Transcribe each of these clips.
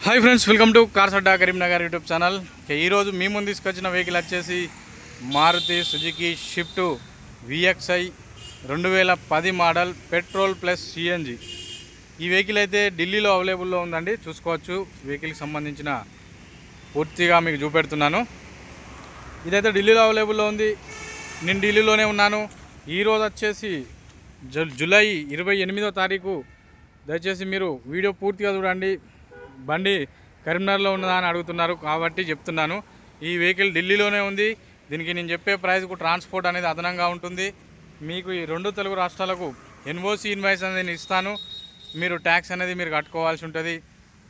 Hi friends welcome to cars adda Karimnagar YouTube channel ఈరోజు మీ ముందు తీసుకొచ్చిన వెహికల్ వచ్చేసి మారుతి సుజుకి షిఫ్ట్ విఎక్స్ఐ రెండు వేల పది మోడల్ పెట్రోల్ ప్లస్ సిఎన్జి ఈ వెహికల్ అయితే ఢిల్లీలో అవైలబుల్లో ఉందండి. చూసుకోవచ్చు. వెహికల్కి సంబంధించిన పూర్తిగా మీకు చూపెడుతున్నాను. ఇదైతే ఢిల్లీలో అవైలబుల్లో ఉంది. నేను ఢిల్లీలోనే ఉన్నాను. ఈరోజు వచ్చేసి జు జూలై ఇరవై ఎనిమిదో తారీఖు. దయచేసి మీరు వీడియో పూర్తిగా చూడండి. బండి కరీంనగర్లో ఉన్నదా అని అడుగుతున్నారు కాబట్టి చెప్తున్నాను. ఈ వెహికల్ ఢిల్లీలోనే ఉంది. దీనికి నేను చెప్పే ప్రైస్కు ట్రాన్స్పోర్ట్ అనేది అదనంగా ఉంటుంది. మీకు ఈ రెండు తెలుగు రాష్ట్రాలకు ఎన్ఓసి ఇన్వాయిస్ అనేది నేను ఇస్తాను. మీరు ట్యాక్స్ అనేది మీరు కట్టుకోవాల్సి ఉంటుంది.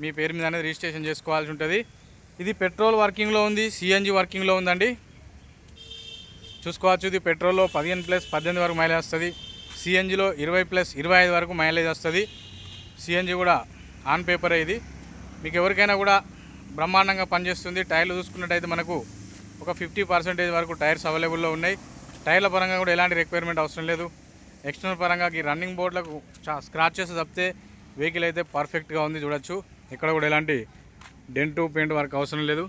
మీ పేరు మీద అనేది రిజిస్ట్రేషన్ చేసుకోవాల్సి ఉంటుంది. ఇది పెట్రోల్ వర్కింగ్లో ఉంది. సిఎన్జి వర్కింగ్లో ఉందండి. చూసుకోవచ్చు. ఇది పెట్రోల్లో పదిహేను ప్లస్ పద్దెనిమిది వరకు మైలేజ్ వస్తుంది. సిఎన్జిలో ఇరవై ప్లస్ ఇరవై ఐదు వరకు మైలేజ్ వస్తుంది. సిఎన్జి కూడా ఆన్ పేపరే ఇది. మీకు ఎవరికైనా కూడా బ్రహ్మాండంగా పనిచేస్తుంది. టైర్లు చూసుకున్నట్టయితే మనకు ఒక ఫిఫ్టీ పర్సెంటేజ్ వరకు టైర్స్ అవైలబుల్లో ఉన్నాయి. టైర్ల పరంగా కూడా ఎలాంటి రిక్వైర్మెంట్ అవసరం లేదు. ఎక్స్టర్నల్ పరంగా ఈ రన్నింగ్ బోర్డులకు స్క్రాచెస్ తప్పితే వెహికల్ అయితే పర్ఫెక్ట్గా ఉంది చూడొచ్చు. ఇక్కడ కూడా ఎలాంటి డెంటు పెయింట్ వర్క్ అవసరం లేదు.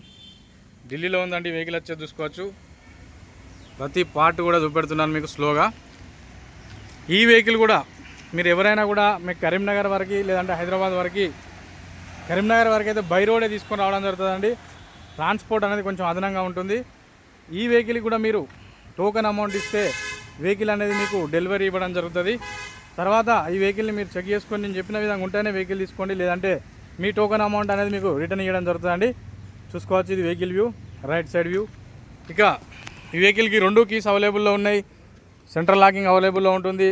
ఢిల్లీలో ఉందండి వెహికల్ వచ్చేది చూసుకోవచ్చు. ప్రతి పార్ట్ కూడా చూపెడుతున్నాను మీకు స్లోగా. ఈ వెహికల్ కూడా మీరు ఎవరైనా కూడా మీకు కరీంనగర్ వరకు లేదంటే హైదరాబాద్ వరకు కరీంనగర్ వరకు అయితే బై రోడే తీసుకొని రావడం జరుగుతుందండి. ట్రాన్స్పోర్ట్ అనేది కొంచెం అదనంగా ఉంటుంది. ఈ వెహికల్ కూడా మీరు టోకెన్ అమౌంట్ ఇస్తే వెహికల్ అనేది మీకు డెలివరీ ఇవ్వడం జరుగుతుంది. తర్వాత ఈ వెహికల్ని మీరు చెక్ చేసుకొని నేను చెప్పిన విధంగా ఉంటేనే వెహికల్ తీసుకోండి. లేదంటే మీ టోకెన్ అమౌంట్ అనేది మీకు రిటర్న్ ఇవ్వడం జరుగుతుందండి. చూసుకోవచ్చు ఇది vehicle view right side view. ఇక ఈ వెహికల్కి రెండు కీస్ అవైలబుల్లో ఉన్నాయి. సెంట్రల్ లాకింగ్ అవైలబుల్లో ఉంటుంది.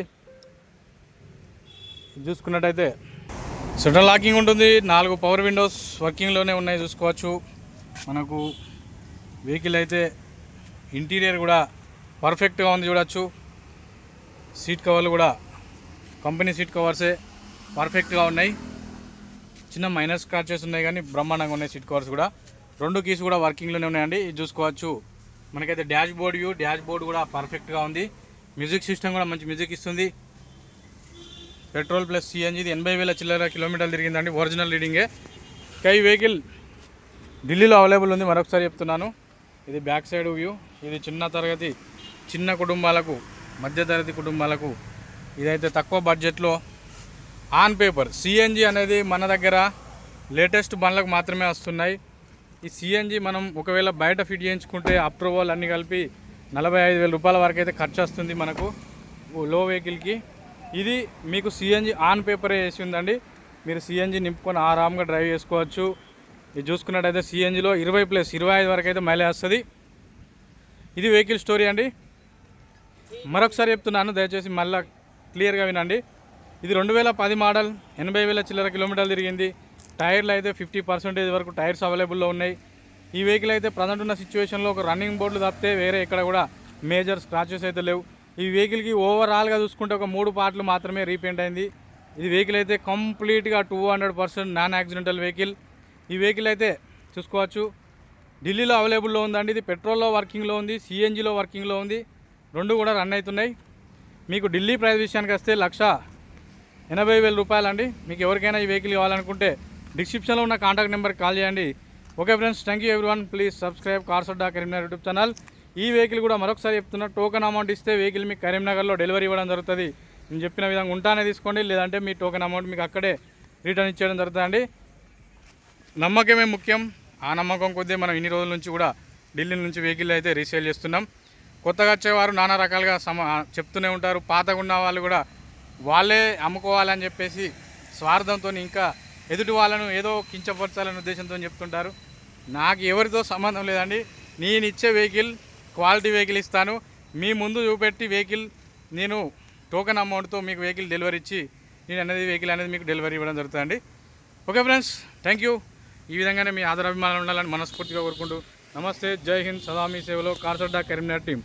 చూసుకున్నట్టయితే సెంట్రల్ లాకింగ్ ఉంటుంది. నాలుగు పవర్ విండోస్ వర్కింగ్లోనే ఉన్నాయి చూసుకోవచ్చు. మనకు వెహికల్ అయితే ఇంటీరియర్ కూడా పర్ఫెక్ట్గా ఉంది చూడవచ్చు సీట్ కవర్లు కూడా కంపెనీ సీట్ కవర్సే పర్ఫెక్ట్గా ఉన్నాయి. చిన్న మైనస్ స్క్రాచెస్ ఉన్నాయి కానీ బ్రహ్మాండంగా ఉన్నాయి సీట్ కవర్స్ కూడా. రెండు కీస్ కూడా వర్కింగ్లోనే ఉన్నాయండి. ఇది చూసుకోవచ్చు. మనకైతే dashboard view dashboard కూడా పర్ఫెక్ట్గా ఉంది. మ్యూజిక్ సిస్టమ్ కూడా మంచి మ్యూజిక్ ఇస్తుంది. పెట్రోల్ ప్లస్ సిఎన్జీది ఎనభై వేల చిల్లర కిలోమీటర్లు తిరిగిందండి. ఒరిజినల్ రీడింగే. కై వెహికల్ ఢిల్లీలో అవైలబుల్ ఉంది. మరొకసారి చెప్తున్నాను. ఇది బ్యాక్ సైడ్ వ్యూ. ఇది చిన్న తరగతి చిన్న కుటుంబాలకు మధ్యతరగతి కుటుంబాలకు ఇదైతే తక్కువ బడ్జెట్లో ఆన్ పేపర్. సిఎన్జి అనేది మన దగ్గర లేటెస్ట్ బండ్లకు మాత్రమే వస్తున్నాయి. ఈ సిఎన్జి మనం ఒకవేళ బయట ఫిట్ చేయించుకుంటే అప్రూవల్ అన్నీ కలిపి నలభై ఐదు వేల రూపాయల వరకు అయితే ఖర్చు వస్తుంది మనకు. ఓ లో వెహికల్కి ఇది మీకు సిఎన్జి ఆన్ పేపరే వేసి ఉందండి. మీరు సిఎన్జి నింపుకొని ఆరామ్గా డ్రైవ్ చేసుకోవచ్చు. ఇది చూసుకున్నట్టయితే సిఎన్జిలో ఇరవై ప్లస్ ఇరవై ఐదు వరకు అయితే మైలేజ్ వస్తుంది. ఇది వెహికల్ స్టోరీ అండి. మరొకసారి చెప్తున్నాను దయచేసి మళ్ళీ క్లియర్గా వినండి. ఇది రెండు వేల పది మోడల్ ఎనభై వేల చిల్లర కిలోమీటర్లు తిరిగింది. టైర్లు అయితే ఫిఫ్టీ పర్సెంటేజ్ వరకు టైర్స్ అవైలబుల్లో ఉన్నాయి. ఈ వెహికల్ అయితే ప్రజెంట్ ఉన్న సిచ్యువేషన్లో ఒక రన్నింగ్ బోర్డులు తప్పితే వేరే ఇక్కడ కూడా మేజర్ స్క్రాచెస్ అయితే లేవు. ఈ వెహికల్కి ఓవరాల్గా చూసుకుంటే ఒక మూడు పార్ట్లు మాత్రమే రీపెయింట్ అయింది. ఇది వెహికల్ అయితే కంప్లీట్గా two hundred percent non accidental vehicle. ఈ వెహికల్ అయితే చూసుకోవచ్చు. ఢిల్లీలో అవైలబుల్లో ఉందండి. ఇది పెట్రోల్లో వర్కింగ్లో ఉంది సిఎన్జిలో వర్కింగ్లో ఉంది. రెండు కూడా రన్ అవుతున్నాయి. మీకు ఢిల్లీ ప్రైస్ విషయానికి వస్తే లక్ష ఎనభై వేల రూపాయలు అండి మీకు ఎవరికైనా ఈ వెహికల్ కావాలనుకుంటే డిస్క్రిప్షన్లో ఉన్న కాంటాక్ట్ నెంబర్కి కాల్ చేయండి. Okay friends thank you everyone. Please subscribe కార్సడ్డా Karimnagar YouTube channel. ఈ వెహికల్ కూడా మరొకసారి చెప్తున్నా టోకెన్ అమౌంట్ ఇస్తే వెహికల్ మీకు కరీంనగర్లో డెలివరీ ఇవ్వడం జరుగుతుంది. నేను చెప్పిన విధంగా ఉంటానే తీసుకోండి లేదంటే మీ టోకెన్ అమౌంట్ మీకు అక్కడే రిటర్న్ ఇచ్చేయడం జరుగుతుందండి. నమ్మకమే ముఖ్యం. ఆ నమ్మకం కొద్దీ మనం ఇన్ని రోజుల నుంచి కూడా ఢిల్లీ నుంచి వెహికల్ అయితే రీసేల్ చేస్తున్నాం. కొత్తగా వచ్చేవారు నానా రకాలుగా సమ చెప్తూనే ఉంటారు. పాతగా ఉన్న వాళ్ళు కూడా వాళ్ళే అమ్ముకోవాలని చెప్పేసి స్వార్థంతో ఇంకా ఎదుటి వాళ్ళను ఏదో కించపరచాలనే ఉద్దేశంతో చెప్తుంటారు. నాకు ఎవరితో సంబంధం లేదండి. నేను ఇచ్చే వెహికల్ క్వాలిటీ వెహికల్ ఇస్తాను. మీ ముందు చూపెట్టి వెహికల్ నేను టోకెన్ అమౌంట్తో మీకు వెహికల్ డెలివరీ ఇచ్చి నేను అనేది వెహికల్ అనేది మీకు డెలివరీ ఇవ్వడం జరుగుతుందండి. ఓకే ఫ్రెండ్స్ థ్యాంక్ యూ ఈ విధంగానే మీ ఆదరాభిమానాలు ఉండాలని మనస్ఫూర్తిగా కోరుకుంటూ నమస్తే జై హింద్ సదామీ సేవలో కార్సడ్డా కరీంనగర్ టీం.